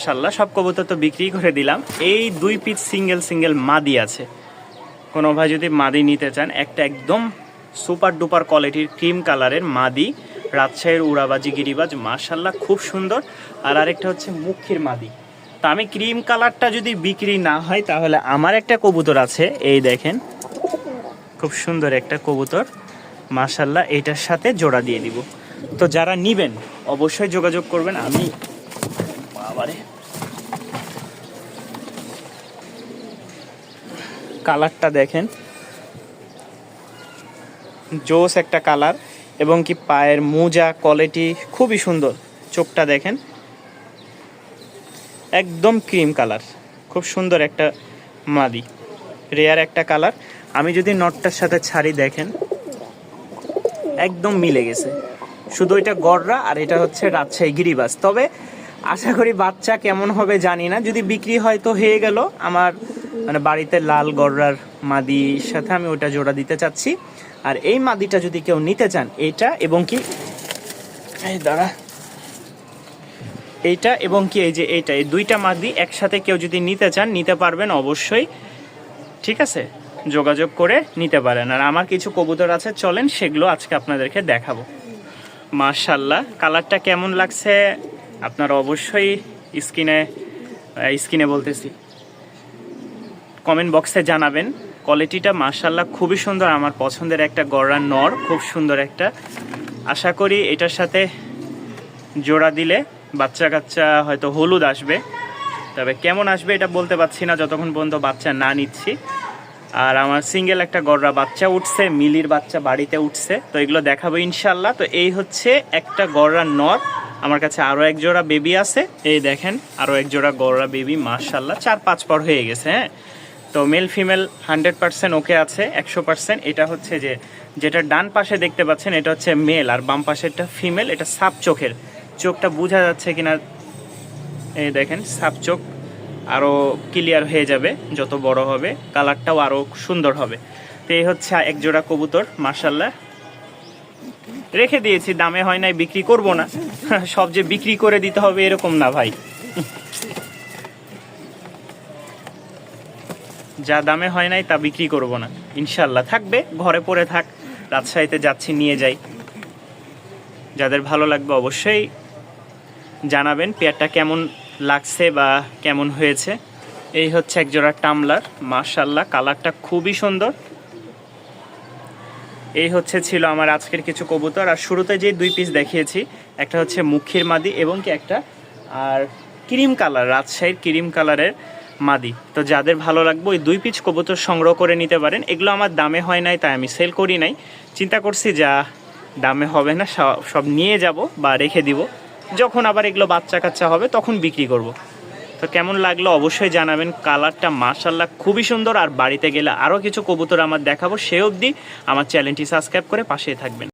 মাশাল্লাহ সব কবুতর তো বিক্রি করে দিলাম। এই দুই পিস সিঙ্গেল সিঙ্গেল মাদি আছে। কোনো ভাই যদি মাদি নিতে চান, একটা একদম সুপার ডুপার কোয়ালিটির ক্রিম কালারের মাদি, রাজশাহীর উড়াবাজি গিরিবাজ মাশাল্লাহ খুব সুন্দর। আর আরেকটা হচ্ছে মুখির মাদি। তা আমি ক্রিম কালারটা যদি বিক্রি না হয়, তাহলে আমার একটা কবুতর আছে, এই দেখেন। খুব সুন্দর একটা কবুতর। মাশাল্লাহ এটার সাথে জোড়া দিয়ে দিব। তো যারা নিবেন, অবশ্যই যোগাযোগ করবেন। আমি কালারটা দেখেন। জোস একটা কালার এবং কি পায়ের মোজা কোয়ালিটি খুবই সুন্দর। চোখটা দেখেন। একদম ক্রিম কালার। খুব সুন্দর একটা মাদি। রেয়ার একটা কালার। আমি যদি নটটার সাথে ছাড়ি দেখেন, একদম মিলে গেছে। শুধু এটা গড়রা আর এটা হচ্ছে রাজশাহী গিরিবাস। তবে আশা করি বাচ্চা কেমন হবে জানি না। যদি বিক্রি হয় তো হয়ে গেল আমার মানে বাড়িতে লাল গড়রার মাদির সাথে আমি ওটা জোড়া দিতে চাচ্ছি। আর এই মাদিটা যদি কেউ নিতে চান, এটা এবং কি এই দাঁড়া। এইটা এবং কি এই যে এইটা, এই দুইটা মাদি একসাথে কেউ যদি নিতে চান, নিতে পারবেন অবশ্যই। ঠিক আছে? যোগাযোগ করে নিতে পারেন। আর আমার কিছু কবুতর আছে, চলেন সেগুলো আজকে আপনাদেরকে দেখাবো। মার্শাল্লাহ কালারটা কেমন লাগছে? আপনারা অবশ্যই স্ক্রিনে স্ক্রিনে বলতেছি। কমেন্ট বক্সে জানাবেন। কোয়ালিটিটা মার্শাল্লাহ খুবই সুন্দর, আমার পছন্দের একটা গড়ার নর, খুব সুন্দর একটা। আশা করি এটার সাথে জোড়া দিলে বাচ্চা কাচ্চা হয়তো হলুদ আসবে। তবে কেমন আসবে এটা বলতে পারছি না, যতক্ষণ পর্যন্ত বাচ্চা না নিচ্ছি। আর আমার সিঙ্গেল একটা গররা বাচ্চা উঠছে, মিলির বাচ্চা বাড়িতে উঠছে, তো এগুলো দেখাবো ইনশাল্লাহ তো এই হচ্ছে একটা গররা নর, আমার কাছে আরও এক জোড়া বেবি আছে। এই দেখেন, আরও এক জোড়া গররা বেবি মার্শাল্লাহ চার পাঁচ পর হয়ে গেছে হ্যাঁ। তো male female hundred percent okay আছে, একশো পার্সেন্ট এটা হচ্ছে যে, যেটা ডান পাশে দেখতে পাচ্ছেন, এটা হচ্ছে মেল আর বাম পাশেরটা ফিমেল এটা সাপ চোখের। চোখটা বোঝা যাচ্ছে কিনা, এই দেখেন, সাপ চোখ আরও ক্লিয়ার হয়ে যাবে, যত বড় হবে কালারটাও আরও সুন্দর হবে। তো এই হচ্ছে এক জোড়া কবুতর মার্শাল্লাহ রেখে দিয়েছি, দামে হয় নাই, বিক্রি করব না। সব যে বিক্রি করে দিতে হবে, এরকম না ভাই। যা দামে হয় নাই তা বিক্রি করব না। ইনশাল্লাহ থাকবে, ঘরে পড়ে থাক, রাজশাহীতে যাচ্ছি, নিয়ে যাই। যাদের ভালো লাগবে অবশ্যই জানাবেন পেয়ারটা কেমন লাগছে বা কেমন হয়েছে। এই হচ্ছে এক জোড়া টামলার মার্শাল্লাহ কালারটা খুবই সুন্দর। এই হচ্ছে ছিল আমার আজকের কিছু কবুতর, আর শুরুতে যে দুই পিস দেখিয়েছি, একটা হচ্ছে মুখির মাদি এবং কি একটা, আর ক্রিম কালার, রাজশাহীর ক্রিম কালারের মাদি। তো যাদের ভালো লাগবে, ওই দুই পিচ কবুতর সংগ্রহ করে নিতে পারেন। এগুলো আমার দামে হয় নাই, তাই আমি সেল করি নাই। চিন্তা করছি যা দামে হবে না সব- নিয়ে যাব বা রেখে দিব। যখন আবার এগুলো বাচ্চা কাচ্চা হবে, তখন বিক্রি করব। তো কেমন লাগল অবশ্যই জানাবেন। কালারটা মাশাল্লাহ খুবই সুন্দর। আর বাড়িতে গেলে আরও কিছু কবুতর আমার দেখাবো, সে অবধি আমার চ্যানেলটি সাবস্ক্রাইব করে পাশে থাকবেন।